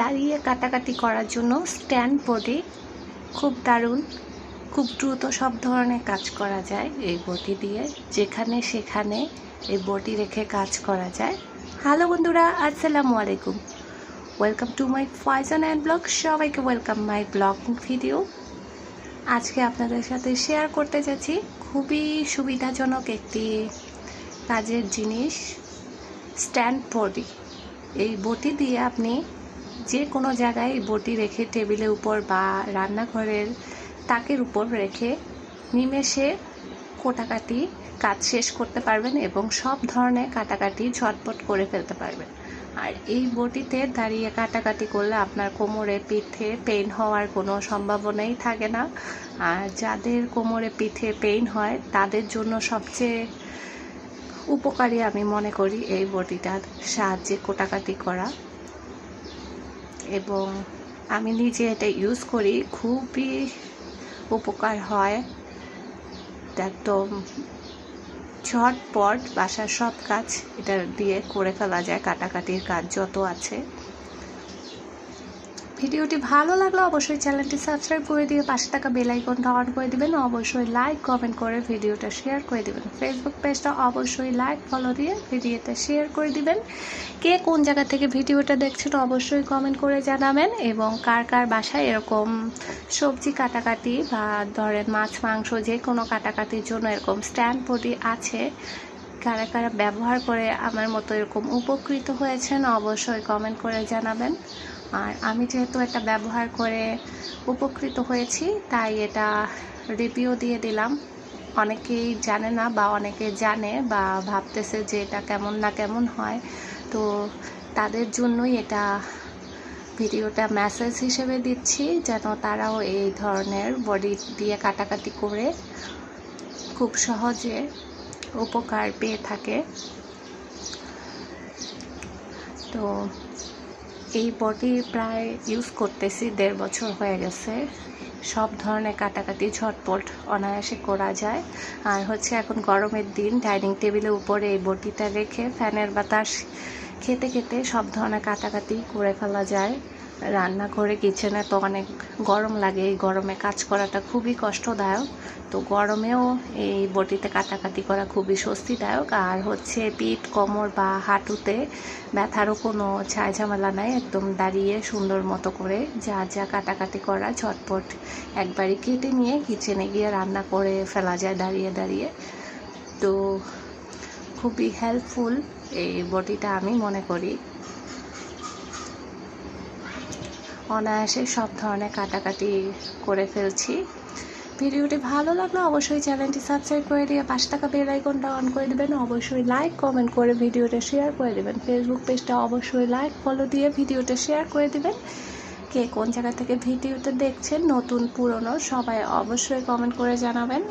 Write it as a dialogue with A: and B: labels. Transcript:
A: দাঁড়িয়ে কাটাকাটি করার জন্য স্ট্যান্ড বডি খুব দারুণ, খুব দ্রুত সব ধরনের কাজ করা যায় এই বটি দিয়ে, যেখানে সেখানে এই বটি রেখে কাজ করা যায়। হ্যালো বন্ধুরা, আসসালামু আলাইকুম। Welcome to my Faizan and blog সবাইকে ওয়েলকাম মাই ব্লগ ভিডিও আজকে আপনাদের সাথে শেয়ার করতে যাচ্ছি খুবই সুবিধাজনক একটি কাজের জিনিস, স্ট্যান্ড বডি এই বটি দিয়ে আপনি যে কোনো জায়গায় বটি রেখে টেবিলের উপর বা রান্নাঘরের তাকের উপর রেখে নিমেষে কোটাকাটি কাজ শেষ করতে পারবেন এবং সব ধরনের কাটাকাটি ঝটপট করে ফেলতে পারবেন। আর এই বটিতে দাঁড়িয়ে কাটাকাটি করলে আপনার কোমরে পিঠে পেইন হওয়ার কোনো সম্ভাবনাই থাকে না। আর যাদের কোমরে পিঠে পেইন হয়, তাদের জন্য সবচেয়ে উপকারী আমি মনে করি এই বটিটার সাহায্যে কোটাকাটি করা। এবং আমি নিজে এটা ইউজ করি, খুবই উপকার হয়। একদম ঝটপট বাসার সব কাজ এটা দিয়ে করে ফেলা যায়, কাটাকাটির কাজ যত আছে। ভিডিওটি ভালো লাগলে অবশ্যই চ্যানেলটি সাবস্ক্রাইব করে দিয়ে পাশে থাকা বেল আইকনটা অন করে দিবেন। অবশ্যই লাইক, কমেন্ট করে ভিডিওটা শেয়ার করে দিবেন। ফেসবুক পেজটা অবশ্যই লাইক ফলো দিয়ে ভিডিওটা শেয়ার করে দিবেন। কে কোন জায়গা থেকে ভিডিওটা দেখছেন অবশ্যই কমেন্ট করে জানাবেন এবং কার কার বাসায় এরকম সবজি কাটাকাটি বা ধরেন মাছ, মাংস যে কোনো কাটাকাটির জন্য এরকম স্ট্যান্ড বডি আছে কারা কারা ব্যবহার করে আমার মতো এরকম উপকৃত হয়েছেন অবশ্যই কমেন্ট করে জানাবেন। আর আমি যেহেতু এটা ব্যবহার করে উপকৃত হয়েছি, তাই এটা রিভিউ দিয়ে দিলাম। অনেকেই জানে না বা অনেকে জানে বা ভাবতেছে যে এটা কেমন না কেমন হয়। তো তাদের জন্যই এটা ভিডিওটা মেসেজ হিসেবে দিচ্ছি, যেন তারাও এই ধরনের বডি দিয়ে কাটাকাটি করে খুব সহজে উপকার পেয়ে থাকে। তো এই বডি প্রায় ইউজ করতেছি, দেড় বছর হয়ে গেছে। সব ধরনের কাটাকাটি ঝটপট অনায়াসে করা যায়। আর হচ্ছে এখন গরমের দিন, ডাইনিং টেবিলের উপরে এই বটিটা রেখে ফ্যানের বাতাস খেতে খেতে সব ধরনের কাটাকাটি করে ফেলা যায়। রান্নাঘরে কিচেনে তো অনেক গরম লাগে। এই গরমে কাজ করাটা খুবই কষ্টদায়ক। তো গরমেও এই বটিতে কাটাকাটি করা খুবই স্বস্তিদায়ক। আর হচ্ছে পিঠ, কোমর বা হাঁটুতে ব্যথারও কোনো ছায় ঝামেলা নাই। একদম দাঁড়িয়ে সুন্দর মতো করে যা যা কাটাকাটি করা ঝটপট একবারই কেটে নিয়ে কিচেনে গিয়ে রান্না করে ফেলা যায় দাঁড়িয়ে দাঁড়িয়ে। তো খুবই হেল্পফুল এই বটিটা আমি মনে করি। অনায়াসে সব ধরনের কাটাকাটি করে ফেলছি। ভিডিওটি ভালো লাগলে অবশ্যই চ্যানেলটি সাবস্ক্রাইব করে দিয়ে পাশে থাকা বেল আইকনটা অন করে দেবেন। অবশ্যই লাইক, কমেন্ট করে ভিডিওটা শেয়ার করে দেবেন। ফেসবুক পেজটা অবশ্যই লাইক, ফলো দিয়ে ভিডিওটা শেয়ার করে দেবেন। কে কোন জায়গা থেকে ভিডিওটা দেখছেন, নতুন, পুরনো, সবাই অবশ্যই কমেন্ট করে জানাবেন।